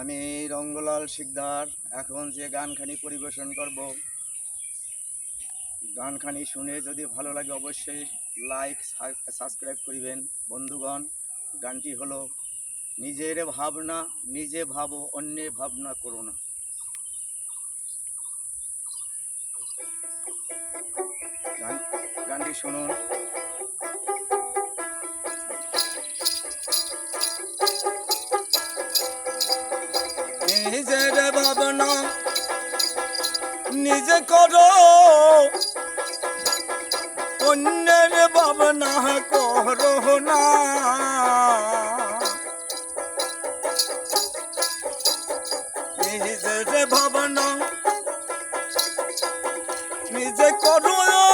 আমি রঙ্গলাল শিকদার। এখন যে গানখানি পরিবেশন করব, গানখানি শুনে যদি ভালো লাগে অবশ্যই লাইক সাবস্ক্রাইব করিবেন। বন্ধুগণ, গানটি হলো, নিজের ভাবনা, নিজে ভাবো অন্যে ভাবনা করো না। গান গানটি শুনুন। ভাবনা নিজে করো। অন্যের ভাবনা করো না। নিজের ভাবনা নিজে করো।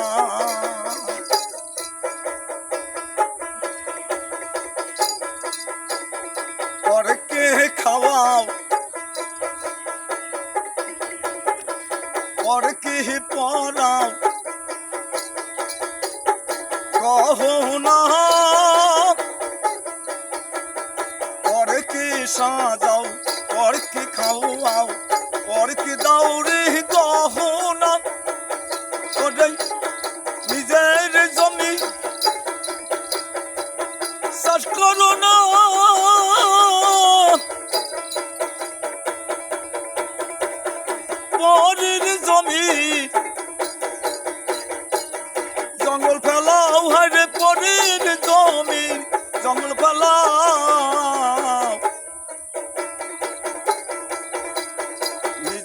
গহনা কি সাজাও পরকে খাওয়াও পরকে দাও রে গহনা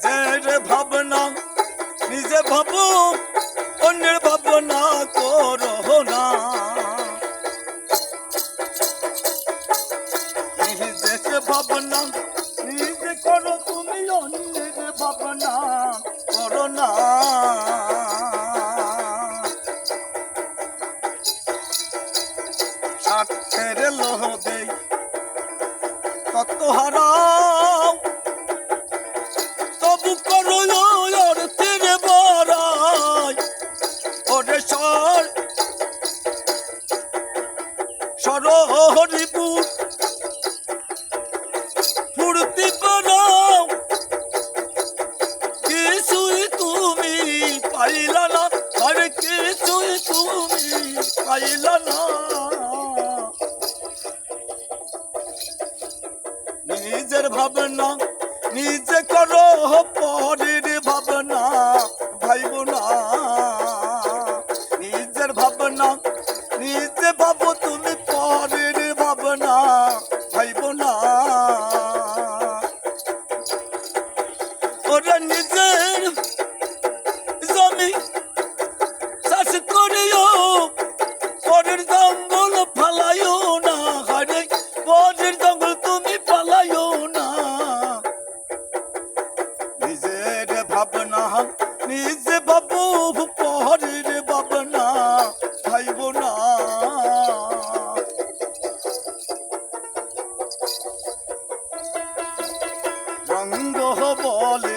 নিজের ভাবনা, নিজে ভাবো, অন্যের ভাবনা করো না। নিজের ভাবনা, নিজে করো তুমি অন্যের ভাবনা করো না। স্বার্থের লোভে তত্ত্ব হারাও সরহরিপুর ফুর্তি পারাও কিছুই তুমি পাইলা না না। নিজের ভাবনা নিজে করো, পরের ভাবনা ভাইব না। নিজের ভাবনা নিজে ওরা নিজের জমি চাষ করিও পরের জঙ্গল ফালাইও না হারে পরের জঙ্গল তুমি ফালাইও না নিজের ভাবনা নিজে বাবু পরের ভাবনা ভাইব না রঙ্গ বলে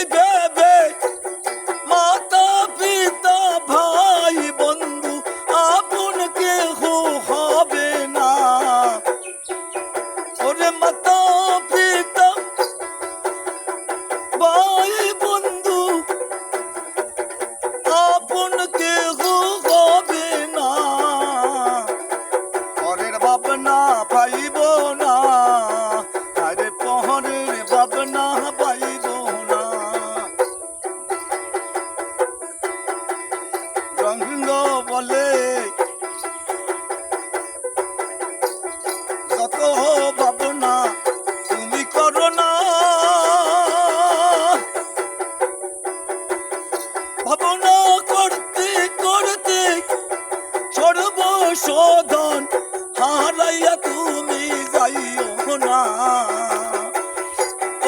পাইব না। আরে পহরের ভাবনা পাইব না। রঙ্গ বলে যত ভাবনা তুমি করো না। ভাবনা করতে করতে সর্বসাধন হারাইয়া তুমি যাইও না।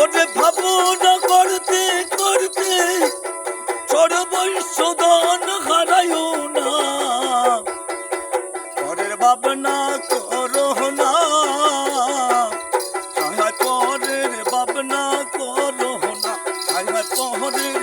ওরে ভাবনা করতে করতে সর্বশোধন হারাইও না। পরের ভাবনা করো না। পরের ভাবনা করো না। পরের